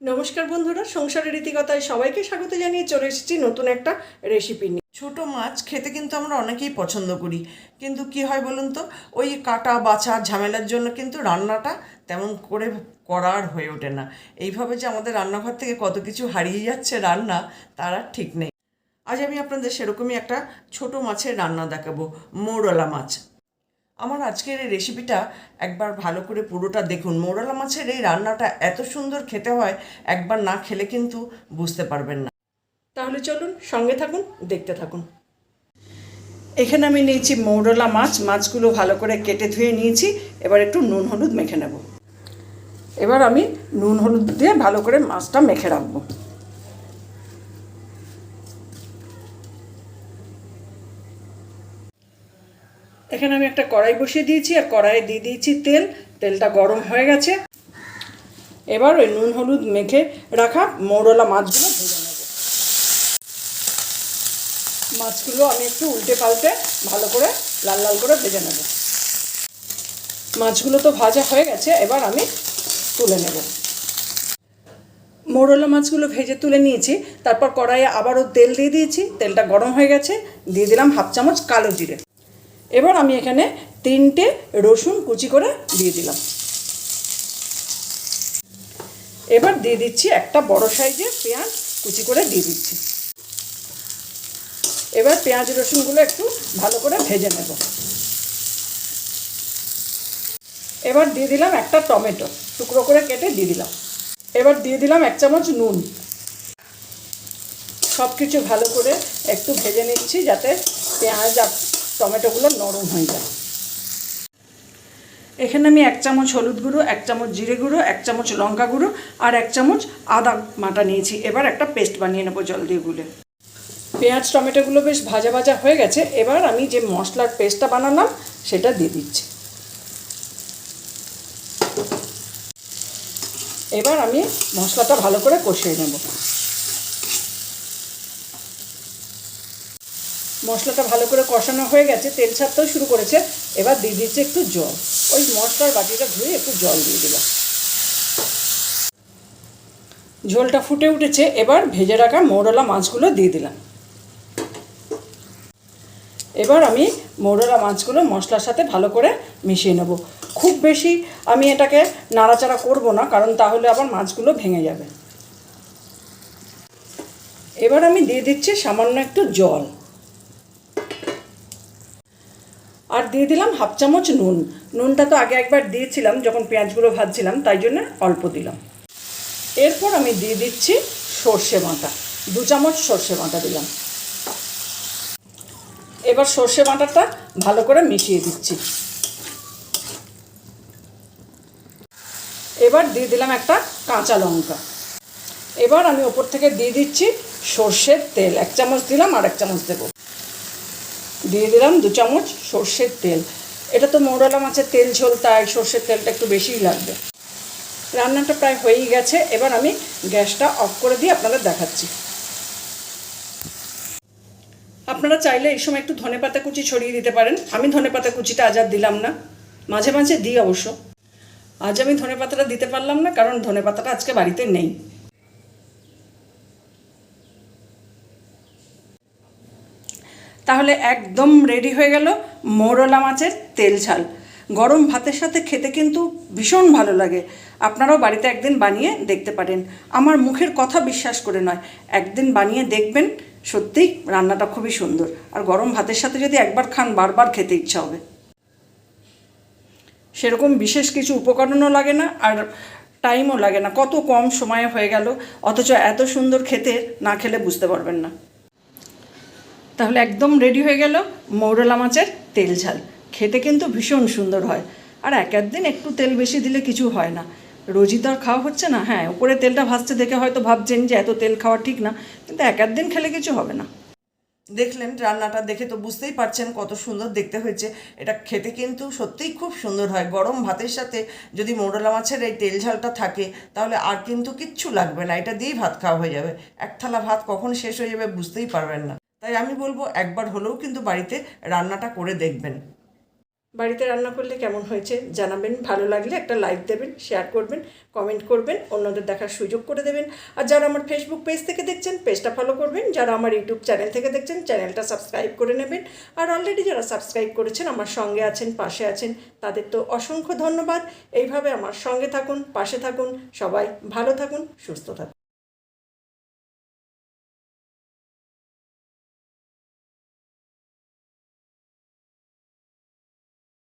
নমস্কার বন্ধুরা, সংসারের রীতিকথায় সবাইকে স্বাগত জানিয়ে চলে এসেছি নতুন একটা রেসিপি নিয়ে। ছোট মাছ খেতে কিন্তু আমরা অনেকেই পছন্দ করি, কিন্তু কি হয় বলুন তো? ওই কাটা, বাছা, ঝামেলার জন্য কিন্তু রান্নাটা তেমন করে করার হয়ে ওঠে না। এইভাবে যে আমাদের রান্নাঘর থেকে কত কিছু হারিয়ে যাচ্ছে রান্না, তার আর ঠিক নেই। আজ আমি আপনাদের সেরকমই একটা ছোট মাছের রান্না দেখাবো, মৌরলা মাছ। আমার আজকের এই রেসিপিটা একবার ভালো করে পুরোটা দেখুন। মৌরলা মাছের এই রান্নাটা এত সুন্দর খেতে হয়, একবার না খেলে কিন্তু বুঝতে পারবেন না। তাহলে চলুন সঙ্গে থাকুন, দেখতে থাকুন। এখানে আমি নিয়েছি মৌরলা মাছ, মাছগুলো ভালো করে কেটে ধুয়ে নিয়েছি, এবার একটু নুন হলুদ মেখে নেব। এবার আমি নুন হলুদ দিয়ে ভালো করে মাছটা মেখে রাখব। এখানে আমি একটা কড়াই বসিয়ে দিয়েছি, আর কড়াইয়ে দিয়ে দিয়েছি তেল। তেলটা গরম হয়ে গেছে। এবার ওই নুন হলুদ মেখে রাখা মৌরলা মাছগুলো ভেজে নেব। মাছগুলো আমি একটু উল্টে পাল্টে ভালো করে, লাল লাল করে ভেজে নেব। মাছগুলো তো ভাজা হয়ে গেছে, এবার আমি তুলে নেব। মোরলা মাছগুলো ভেজে তুলে নিয়েছি, তারপর কড়াইয়ে আবারও তেল দিয়ে দিয়েছি। তেলটা গরম হয়ে গেছে, দিয়ে দিলাম হাফ চামচ কালো জিরে। এবার আমি এখানে তিনটে রসুন কুচি করে দিয়ে দিলাম। এবার দিয়ে দিচ্ছি একটা বড় সাইজের পেঁয়াজ কুচি করে দিয়ে দিচ্ছি। এবার পেঁয়াজ রসুনগুলো একটু ভালো করে ভেজে নেব। এবার দিয়ে দিলাম একটা টমেটো, টুকরো করে কেটে দিয়ে দিলাম। এবার দিয়ে দিলাম এক চামচ নুন। সব কিছু ভালো করে একটু ভেজে নিচ্ছি যাতে পেঁয়াজ টমেটোগুলো নরম হয়ে যায়। এখানে আমি এক চামচ হলুদ গুঁড়ো, এক চামচ জিরে গুঁড়ো, এক চামচ লঙ্কা গুঁড়ো আর এক চামচ আদা মাটা নিয়েছি। এবার একটা পেস্ট বানিয়ে নেব জল দিয়ে গুলে। পেঁয়াজ, টমেটোগুলো বেশ ভাজা ভাজা হয়ে গেছে। এবার আমি যে মশলার পেস্টটা বানালাম, সেটা দিয়ে দিচ্ছি। এবার আমি মশলাটা ভালো করে কষিয়ে নেব। মশলাটা ভালো করে কষানো হয়ে গেছে, তেল ছাড়তেও শুরু করেছে। এবার দিয়ে দিচ্ছে একটু জল। ওই মশলার বাটিটা ধুয়ে একটু জল দিয়ে দিলাম ঝোলটা ফুটে উঠেছে, এবার ভেজে রাখা মৌরলা মাছগুলো দিয়ে দিলাম। এবার আমি মৌরলা মাছগুলো মশলার সাথে ভালো করে মিশিয়ে নেব। খুব বেশি আমি এটাকে নাড়াচাড়া করব না, কারণ তাহলে আবার মাছগুলো ভেঙে যাবে। এবার আমি দিয়ে দিচ্ছি সামান্য একটু জল। আর দিয়ে দিলাম হাফ চামচ নুন। নুনটা তো আগে একবার দিয়েছিলাম, যখন পেঁয়াজগুলো ভাজছিলাম, তাই জন্য অল্প দিলাম। এরপর আমি দিয়ে দিচ্ছি সর্ষে বাটা। দু চামচ সর্ষে বাটা দিলাম। এবার সর্ষে বাটাটা ভালো করে মিশিয়ে দিচ্ছি। এবার দিয়ে দিলাম একটা কাঁচা লঙ্কা। এবার আমি ওপর থেকে দিয়ে দিচ্ছি সর্ষের তেল। এক চামচ দিলাম আর এক চামচ দেবো। দিয়ে দিলাম দু চামচ সর্ষের তেল। এটা তো মৌরলা মাছের তেল ঝোল, তাই সর্ষের তেলটা একটু বেশিই লাগবে। রান্নাটা প্রায় হয়েই গেছে, এবার আমি গ্যাসটা অফ করে দিয়ে আপনাদের দেখাচ্ছি। আপনারা চাইলে এই সময় একটু ধনেপাতা কুচি ছড়িয়ে দিতে পারেন। আমি ধনেপাতা কুচিটা আজ আর দিলাম না। মাঝে মাঝে দিই অবশ্য। আজ আমি ধনেপাতাটা দিতে পারলাম না, কারণ ধনেপাতাটা আজকে বাড়িতে নেই। তাহলে একদম রেডি হয়ে গেল মৌরলা মাছের তেল ঝাল। গরম ভাতের সাথে খেতে কিন্তু ভীষণ ভালো লাগে। আপনারাও বাড়িতে একদিন বানিয়ে দেখতে পারেন। আমার মুখের কথা বিশ্বাস করে নয়। একদিন বানিয়ে দেখবেন, সত্যিই রান্নাটা খুবই সুন্দর। আর গরম ভাতের সাথে যদি একবার খান, বারবার খেতে ইচ্ছা হবে। সেরকম বিশেষ কিছু উপকরণও লাগে না আর টাইমও লাগে না। কত কম সময়ে হয়ে গেল, অথচ এত সুন্দর খেতে না খেলে বুঝতে পারবেন না। তাহলে একদম রেডি হয়ে গেল মৌরলা মাছের তেল ঝাল। খেতে কিন্তু ভীষণ সুন্দর হয়। আর এক একদিন একটু তেল বেশি দিলে কিছু হয় না। রোজই তো আর খাওয়া হচ্ছে না। হ্যাঁ উপরে তেলটা ভাজতে দেখে হয়তো ভাবছেন যে এত তেল খাওয়া ঠিক না। কিন্তু এক একদিন খেলে কিছু হবে না। দেখলেন, রান্নাটা দেখে তো বুঝতেই পারছেন কত সুন্দর দেখতে হয়েছে। এটা খেতে কিন্তু সত্যিই খুব সুন্দর হয়। গরম ভাতের সাথে যদি মোরলা মাছের এই তেল ঝালটা থাকে, তাহলে আর কিন্তু কিচ্ছু লাগবে না। এটা দিয়েই ভাত খাওয়া হয়ে যাবে। এক থালা ভাত কখন শেষ হয়ে যাবে বুঝতেই পারবেন না। তাই আমি বলব একবার হলেও কিন্তু বাড়িতে রান্নাটা করে দেখবেন। বাড়িতে রান্না করলে কেমন হয়েছে জানাবেন, ভালো লাগলে একটা লাইক দেবেন শেয়ার করবেন কমেন্ট করবেন, অন্যদের দেখার সুযোগ করে দেবেন। আর যারা আমার ফেসবুক পেজ থেকে দেখছেন পেজটা ফলো করবেন। যারা আমার ইউটিউব চ্যানেল থেকে দেখছেন চ্যানেলটা সাবস্ক্রাইব করে নেবেন। আর অলরেডি যারা সাবস্ক্রাইব করেছেন, আমার সঙ্গে আছেন, পাশে আছেন, তাদের তো অসংখ্য ধন্যবাদ। এইভাবে আমার সঙ্গে থাকুন, পাশে থাকুন, সবাই ভালো থাকুন, সুস্থ থাকুন।